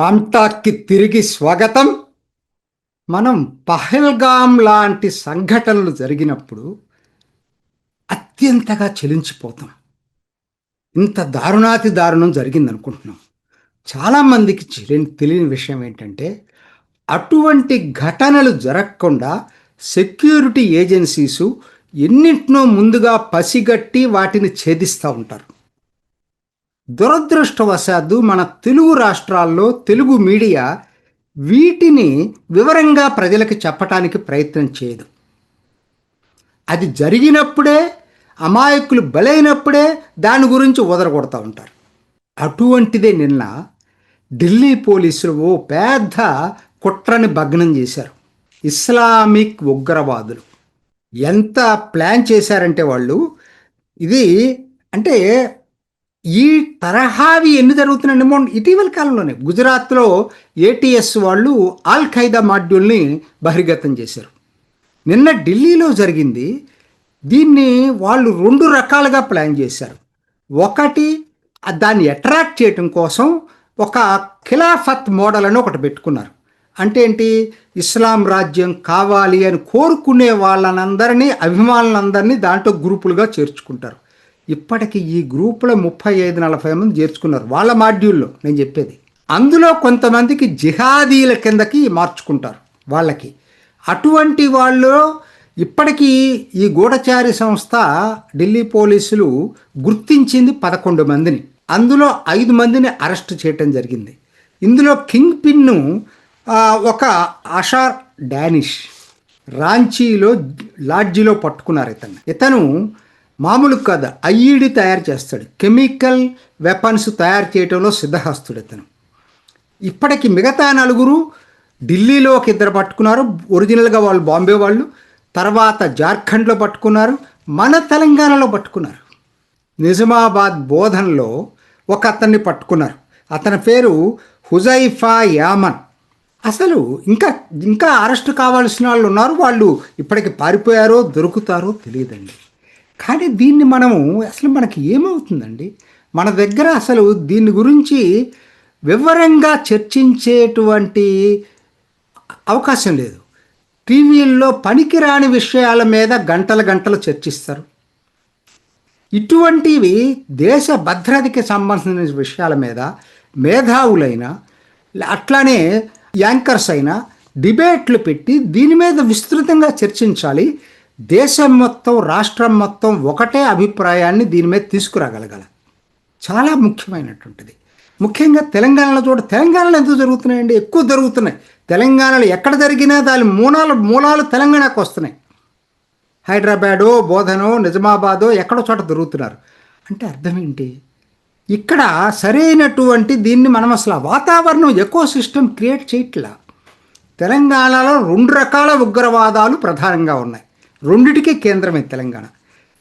రామ్టాక్కి తిరిగి స్వాగతం. మనం పహల్గామ్ లాంటి సంఘటనలు జరిగినప్పుడు అత్యంతగా చెలించిపోతాం. ఇంత దారుణాతి దారుణం జరిగింది అనుకుంటున్నాం చాలామందికి చెలి- తెలియని విషయం ఏంటంటే అటువంటి ఘటనలు జరగకుండా సెక్యూరిటీ ఏజెన్సీసు ఎన్నింటినో ముందుగా పసిగట్టి వాటిని ఛేదిస్తూ ఉంటారు. దురదృష్టవశాత్తు మన తెలుగు రాష్ట్రాల్లో తెలుగు మీడియా వీటిని వివరంగా ప్రజలకు చెప్పటానికి ప్రయత్నం చేయదు. అది జరిగినప్పుడే అమాయకులు బలైనప్పుడే దాని గురించి ఉదరగొడతా ఉంటారు. అటువంటిదే నిన్న ఢిల్లీ పోలీసులు ఓ పెద్ద కుట్రని భగ్నం చేశారు. ఇస్లామిక్ ఉగ్రవాదులు. ఎంత ప్లాన్ చేశారంటే వాళ్ళు ఇది అంటే ఈ తరహావి ఎన్ని జరుగుతున్నాయండి మొన్న ఇటీవల కాలంలోనే గుజరాత్లో ఏటీఎస్ వాళ్ళు ఆల్ ఖైదా మాడ్యూల్ని బహిర్గతం చేశారు. నిన్న ఢిల్లీలో జరిగింది. దీన్ని వాళ్ళు రెండు రకాలుగా ప్లాన్ చేశారు. ఒకటి దాన్ని అట్రాక్ట్ చేయటం కోసం ఒక ఖిలాఫత్ మోడల్ అని ఒకటి పెట్టుకున్నారు. అంటే ఏంటి? ఇస్లాం రాజ్యం కావాలి అని కోరుకునే వాళ్ళనందరినీ అభిమానులందరినీ దాంట్లో గ్రూపులుగా చేర్చుకుంటారు. ఇప్పటికి ఈ గ్రూపులో ముప్పై ఐదు నలభై మంది చేర్చుకున్నారు. వాళ్ళ మాడ్యూల్లో నేను చెప్పేది. అందులో కొంతమందికి జిహాదీల కిందకి మార్చుకుంటారు వాళ్ళకి. అటువంటి వాళ్ళు ఇప్పటికీ ఈ గూఢచారి సంస్థ ఢిల్లీ పోలీసులు గుర్తించింది పదకొండు మందిని. అందులో ఐదు మందిని అరెస్ట్ చేయటం జరిగింది. ఇందులో కింగ్ పిన్ను ఒక అషార్ డానిష్ రాంచీలో లాడ్జిలో పట్టుకున్నారు ఇతను ఇతను మామూలు కాదు ఐఈడి తయారు చేస్తాడు. కెమికల్ వెపన్స్ తయారు చేయడంలో సిద్ధహస్తుడు ఇతను. ఇప్పటికి మిగతా నలుగురు ఢిల్లీలో ఒక ఇద్దరు పట్టుకున్నారు. ఒరిజినల్గా వాళ్ళు బాంబే వాళ్ళు. తర్వాత జార్ఖండ్లో పట్టుకున్నారు. మన తెలంగాణలో పట్టుకున్నారు. నిజామాబాద్ బోధనలో ఒక అతన్ని పట్టుకున్నారు. అతని పేరు హుజైఫా యామన్. అసలు ఇంకా ఇంకా అరెస్ట్ కావాల్సిన వాళ్ళు ఉన్నారు. వాళ్ళు ఇప్పటికి పారిపోయారో దొరుకుతారో తెలియదండి. కానీ దీన్ని మనము అసలు మనకి ఏమవుతుందండి? మన దగ్గర అసలు దీని గురించి వివరంగా చర్చించేటువంటి అవకాశం లేదు. టీవీల్లో పనికిరాని విషయాల మీద గంటల గంటలు చర్చిస్తారు. ఇటువంటివి దేశ భద్రతకి సంబంధించిన విషయాల మీద మేధావులైన అట్లానే యాంకర్స్ అయినా డిబేట్లు పెట్టి దీని మీద విస్తృతంగా చర్చించాలి. దేశం మొత్తం రాష్ట్రం మొత్తం ఒకటే అభిప్రాయాన్ని దీని మీద తీసుకురాగలగల. చాలా ముఖ్యమైనటువంటిది. ముఖ్యంగా తెలంగాణలో చూడ తెలంగాణలో ఎందుకు జరుగుతున్నాయండి? ఎక్కువ జరుగుతున్నాయి. తెలంగాణలో ఎక్కడ జరిగినా దాని మూలాలు మూలాలు తెలంగాణకు వస్తున్నాయి. హైదరాబాదో బోధనో నిజామాబాదో ఎక్కడో చోట దొరుకుతున్నారు అంటే అర్థం ఏంటి? ఇక్కడ సరైనటువంటి దీన్ని మనం అసలు వాతావరణం ఎకో సిస్టమ్ క్రియేట్ చేయట్లా. తెలంగాణలో రెండు రకాల ఉగ్రవాదాలు ప్రధానంగా ఉన్నాయి. రెండిటికీ కేంద్రమే తెలంగాణ.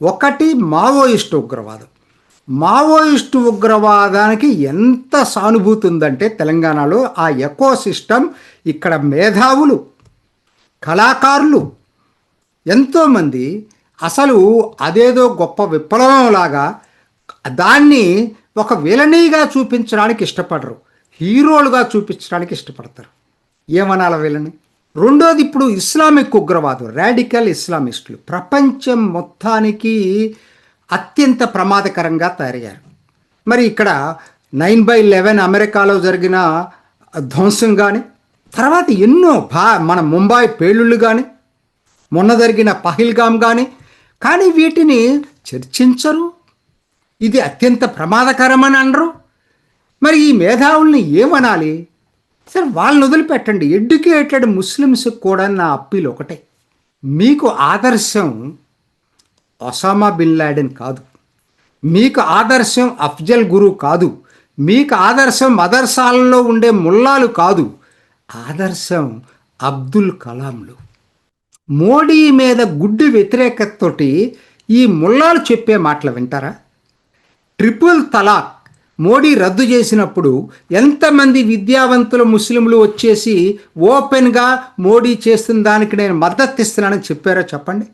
ఒకటి మావోయిస్టు ఉగ్రవాదం. మావోయిస్టు ఉగ్రవాదానికి ఎంత సానుభూతి ఉందంటే తెలంగాణలో ఆ ఎకో సిస్టమ్ ఇక్కడ మేధావులు కళాకారులు ఎంతోమంది అసలు అదేదో గొప్ప విప్లవంలాగా దాన్ని ఒక విలనీగా చూపించడానికి ఇష్టపడరు. హీరోలుగా చూపించడానికి ఇష్టపడతారు. ఏమనాల విలని? రెండోది ఇప్పుడు ఇస్లామిక్ ఉగ్రవాదం రాడికల్ ఇస్లామిస్టులు. ప్రపంచం మొత్తానికి అత్యంత ప్రమాదకరంగా తయారయ్యారు. మరి ఇక్కడ నైన్ బై లెవెన్ అమెరికాలో జరిగిన ధ్వంసం కానీ తర్వాత ఎన్నో భా మన ముంబై పేలుళ్ళు కానీ మొన్న జరిగిన పహిల్గామ్ కానీ కానీ వీటిని చర్చించరు. ఇది అత్యంత ప్రమాదకరమని అనరు. మరి ఈ మేధావుల్ని ఏమనాలి? సరే వాళ్ళని వదిలిపెట్టండి. ఎడ్యుకేటెడ్ ముస్లిమ్స్ కూడా నా అప్పీల్ ఒకటే. మీకు ఆదర్శం ఒసామా బిన్ లాడెన్ కాదు. మీకు ఆదర్శం అఫ్జల్ గురు కాదు. మీకు ఆదర్శం మదర్సాలలో ఉండే ముల్లాలు కాదు. ఆదర్శం అబ్దుల్ కలాంలు. మోడీ మీద గుడ్డి వ్యతిరేకతతోటి ఈ ముల్లాలు చెప్పే మాటలు వింటారా? ట్రిపుల్ తలాక్ మోడీ రద్దు చేసినప్పుడు ఎంతమంది విద్యావంతులు ముస్లింలు వచ్చేసి ఓపెన్గా మోడీ చేస్తున్న దానికి నేను మద్దతు ఇస్తున్నానని చెప్పారో చెప్పండి.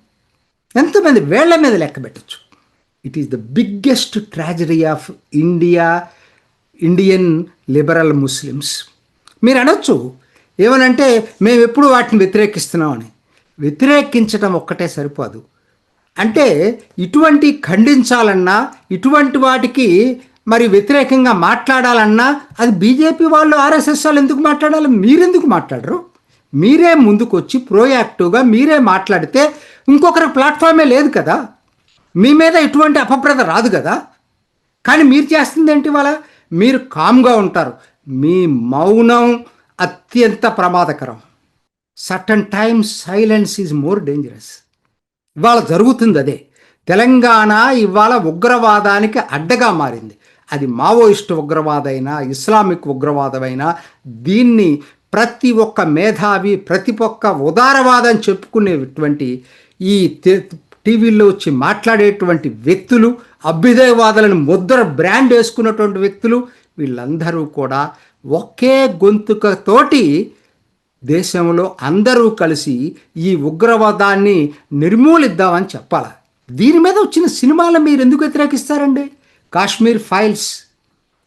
ఎంతమంది వేళ్ళ మీద లెక్క పెట్టచ్చు? It is the biggest tragedy of India Indian liberal Muslims మీరు అనొచ్చు ఏమనంటే మేము ఎప్పుడు వాటిని వ్యతిరేకిస్తున్నామని. వ్యతిరేకించడం ఒక్కటే సరిపోదు. అంటే ఇటువంటి ఖండించాలన్నా ఇటువంటి వాటికి మరి వ్యతిరేకంగా మాట్లాడాలన్నా అది బీజేపీ వాళ్ళు ఆర్ఎస్ఎస్ వాళ్ళు ఎందుకు మాట్లాడాలి? మీరెందుకు మాట్లాడరు? మీరే ముందుకొచ్చి ప్రోయాక్టివ్గా మీరే మాట్లాడితే ఇంకొకరి ప్లాట్ఫామే లేదు కదా. మీ మీద ఎటువంటి అపప్రద రాదు కదా. కానీ మీరు చేస్తుంది ఏంటి వాళ్ళ మీరు కామ్గా ఉంటారు. మీ మౌనం అత్యంత ప్రమాదకరం. Certain times silence is more dangerous ఇవాళ జరుగుతుంది అదే. తెలంగాణ ఇవాళ ఉగ్రవాదానికి అడ్డగా మారింది. అది మావోయిస్ట్ ఉగ్రవాదైనా ఇస్లామిక్ ఉగ్రవాదమైనా దీన్ని ప్రతి ఒక్క మేధావి ప్రతి ఒక్క ఉదారవాదం చెప్పుకునేటువంటి ఈ టీవీల్లో వచ్చి మాట్లాడేటువంటి వ్యక్తులు అభ్యుదయవాదులను ముద్ర బ్రాండ్ వేసుకున్నటువంటి వ్యక్తులు వీళ్ళందరూ కూడా ఒకే గొంతుకతోటి దేశంలో అందరూ కలిసి ఈ ఉగ్రవాదాన్ని నిర్మూలిద్దామని చెప్పాలి. దీని మీద వచ్చిన సినిమాలు మీరు ఎందుకు వ్యతిరేకిస్తారండి? కాశ్మీర్ ఫైల్స్.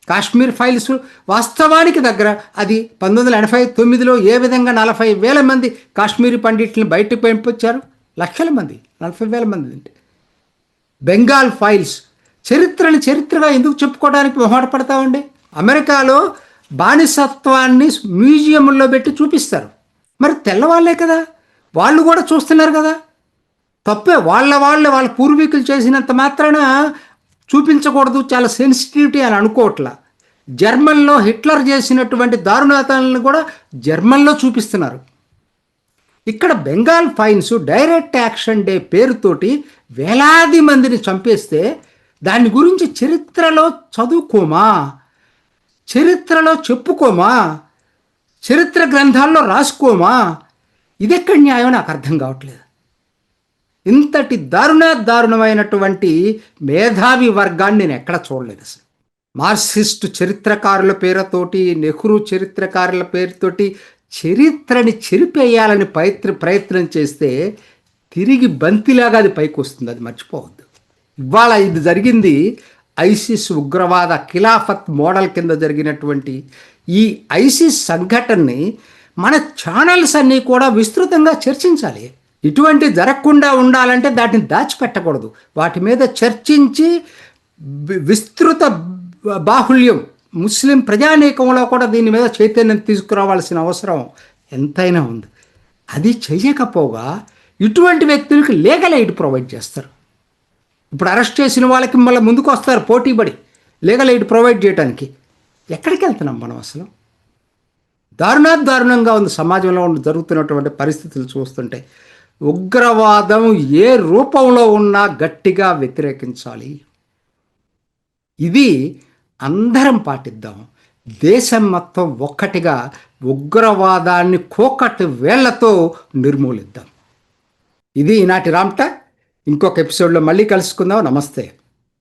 కాశ్మీర్ ఫైల్స్ వాస్తవానికి దగ్గర అది పంతొమ్మిది వందల ఎనభై తొమ్మిదిలో ఏ విధంగా నలభై వేల మంది కాశ్మీరీ పండిట్లను బయటకు పంపించారు? లక్షల మంది నలభై వేల మంది అంటే. బెంగాల్ ఫైల్స్. చరిత్రని చరిత్రగా ఎందుకు చెప్పుకోవడానికి మొహమాటపడతామండి? అమెరికాలో బానిసత్వాన్ని మ్యూజియంలో పెట్టి చూపిస్తారు. మరి తెల్లవాళ్ళే కదా. వాళ్ళు కూడా చూస్తున్నారు కదా. తప్పే వాళ్ళ వాళ్ళు వాళ్ళ పూర్వీకులు చేసినంత మాత్రాన చూపించకూడదు చాలా సెన్సిటివిటీ అని అనుకోవట్లా. జర్మన్లో హిట్లర్ చేసినటువంటి దారుణాతాలను కూడా జర్మన్లో చూపిస్తున్నారు. ఇక్కడ Bengal files direct action day పేరుతోటి వేలాది మందిని చంపేస్తే దాని గురించి చరిత్రలో చదువుకోమా? చరిత్రలో చెప్పుకోమా? చరిత్ర గ్రంథాల్లో రాసుకోమా? ఇదెక్కడ న్యాయం నాకు అర్థం కావట్లేదు. ఇంతటి దారుణ దారుణమైనటువంటి మేధావి వర్గాన్ని నేను ఎక్కడ చూడలేదు అసలు. మార్క్సిస్ట్ చరిత్రకారుల పేరుతోటి నెహ్రూ చరిత్రకారుల పేరుతోటి చరిత్రని చెరిపేయాలని ప్రయత్న ప్రయత్నం చేస్తే తిరిగి బంతిలాగా అది పైకి వస్తుంది అది మర్చిపోవద్దు. ఇవాళ ఇది జరిగింది ఐసిస్ ఉగ్రవాద ఖిలాఫత్ మోడల్ కింద జరిగినటువంటి ఈ ఐసిస్ సంఘటనని మన ఛానల్స్ అన్నీ కూడా విస్తృతంగా చర్చించాలి. ఇటువంటి జరగకుండా ఉండాలంటే దాటిని దాచిపెట్టకూడదు. వాటి మీద చర్చించి విస్తృత బాహుల్యం ముస్లిం ప్రజానీకంలో కూడా దీని మీద చైతన్యం తీసుకురావాల్సిన అవసరం ఎంతైనా ఉంది. అది చేయకపోగా ఇటువంటి వ్యక్తులకు లీగల్ ఎయిడ్ ప్రొవైడ్ చేస్తారు. ఇప్పుడు అరెస్ట్ చేసిన వాళ్ళకి మళ్ళీ ముందుకు వస్తారు పోటీపడి లీగల్ ఎయిడ్ ప్రొవైడ్ చేయడానికి ఎక్కడికి వెళ్తున్నాం మనం అసలు? దారుణా దారుణంగా ఉంది. సమాజంలో ఉన్న జరుగుతున్నటువంటి పరిస్థితులు చూస్తుంటే ఉగ్రవాదం ఏ రూపంలో ఉన్నా గట్టిగా వ్యతిరేకించాలి. ఇది అందరం పాటిద్దాం. దేశం మొత్తం ఒక్కటిగా ఉగ్రవాదాన్ని కోకటి వేళ్ళతో నిర్మూలిద్దాం. ఇది ఈనాటి రామ్ట. ఇంకొక ఎపిసోడ్లో మళ్ళీ కలుసుకుందాం. నమస్తే.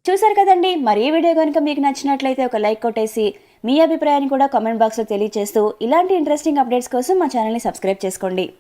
చూసారు కదండి. మరి ఈ వీడియో కనుక మీకు నచ్చినట్లయితే ఒక లైక్ కొట్టేసి మీ అభిప్రాయాన్ని కూడా కామెంట్ బాక్స్లో తెలియజేస్తూ ఇలాంటి ఇంట్రెస్టింగ్ అప్డేట్స్ కోసం మా ఛానల్ని సబ్స్క్రైబ్ చేసుకోండి.